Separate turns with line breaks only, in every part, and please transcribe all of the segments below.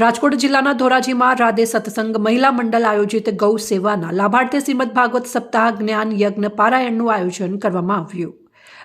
રાજકોટ જિલ્લાના ધોરાજીમાં રાધે સત્સંગ મહિલા મંડળ આયોજિત ગૌ સેવાના લાભાર્થી શ્રીમદ ભાગવત સપ્તાહ જ્ઞાન યજ્ઞ પારાયણનું આયોજન કરવામાં આવ્યું.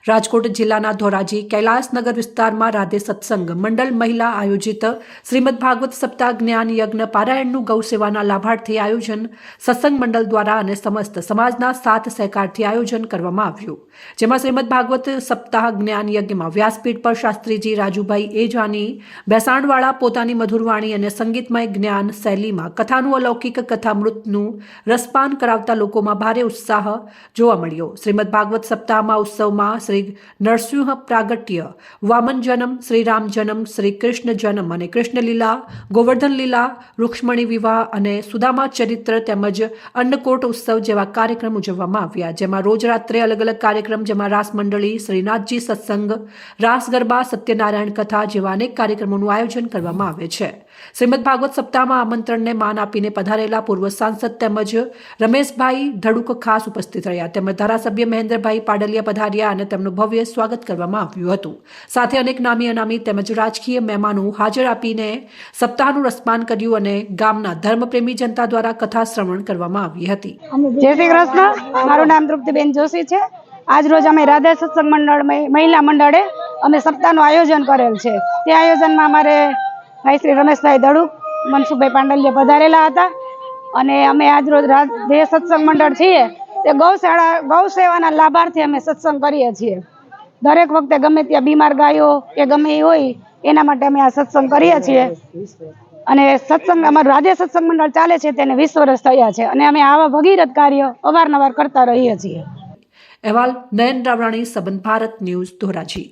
રાજકોટ જિલ્લાના ધોરાજી કૈલાસનગર વિસ્તારમાં રાધે સત્સંગ મંડળ મહિલા આયોજિત શ્રીમદ ભાગવત સપ્તાહ જ્ઞાન યજ્ઞ પારાયણનું ગૌસેવાના લાભાર્થી આયોજન સત્સંગ મંડળ દ્વારા અને સમસ્ત સમાજના સાથ સહકારથી આયોજન કરવામાં આવ્યું. જેમાં શ્રીમદ ભાગવત સપ્તાહ જ્ઞાન યજ્ઞમાં વ્યાસપીઠ પર શાસ્ત્રીજી રાજુભાઈ એજાની બેસાણવાળા પોતાની મધુરવાણી અને સંગીતમય જ્ઞાન શૈલીમાં કથાનું અલૌકિક કથામૃતનું રસપાન કરાવતા લોકોમાં ભારે ઉત્સાહ જોવા મળ્યો. શ્રીમદ ભાગવત સપ્તાહમાં ઉત્સવમાં શ્રી નરસિંહ પ્રાગટ્ય વામન જન્મ શ્રી રામ જન્મ શ્રી કૃષ્ણ જન્મ અને કૃષ્ણલીલા ગોવર્ધન લીલા રૂક્ષ્મણી વિવાહ અને સુદામા ચરિત્ર તેમજ અન્નકોટ ઉત્સવ જેવા કાર્યક્રમ ઉજવવામાં આવ્યા, જેમાં રોજ રાત્રે અલગ અલગ કાર્યક્રમ, જેમાં રાસ મંડળી, શ્રીનાથજી સત્સંગ, રાસ ગરબા, સત્યનારાયણ કથા જેવા અનેક કાર્યક્રમોનું આયોજન કરવામાં આવે છે. શ્રીમદ ભાગવત સપ્તાહમાં આમંત્રણને માન આપીને પધારેલા પૂર્વ સાંસદ તેમજ રમેશભાઈ ધડુક ખાસ ઉપસ્થિત રહ્યા. તેમજ ધારાસભ્ય મહેન્દ્રભાઈ પાડલિયા પધાર્યા અને તેમનું ભવ્ય સ્વાગત કરવામાં આવ્યું હતું. સાથે અનેક નામી અનામી તેમજ રાજકીય મહેમાનો હાજર આપીને સપ્તાહનું રસપાન કર્યું અને ગામના ધર્મપ્રેમી જનતા દ્વારા કથા શ્રવણ કરવામાં આવી હતી.
જય શ્રી કૃષ્ણ. મારું નામ તૃપ્તિબેન જોશી છે. આજ રોજ અમે રાધા સત્સંગ મંડળ મહિલા મંડળે અમે સપ્તાહનું આયોજન કરેલ છે. તે આયોજનમાં અમારે ભાઈ શ્રી રમેશભાઈ દડુક, મનસુખભાઈ પાંડલ્ય પધારેલા હતા. અને અમે આજ રોજ રાધે સત્સંગ મંડળ છીએ. તે ગૌશાળા ગૌ સેવાના લાભાર્થી અમે સત્સંગ કરીએ છીએ. દરેક વખતે ગમે ત્યાં બીમાર ગાયો કે ગમે એ હોય, એના માટે અમે આ સત્સંગ કરીએ છીએ. અને સત્સંગ, અમારું રાજ્ય સત્સંગ મંડળ ચાલે છે, તેને વીસ વર્ષ થયા છે. અને અમે આવા ભગીરથ કાર્ય અવારનવાર કરતા રહીએ છીએ.
અહેવાલ નયન રાવરાણી સબન ભારત ન્યૂઝ ધોરાજી.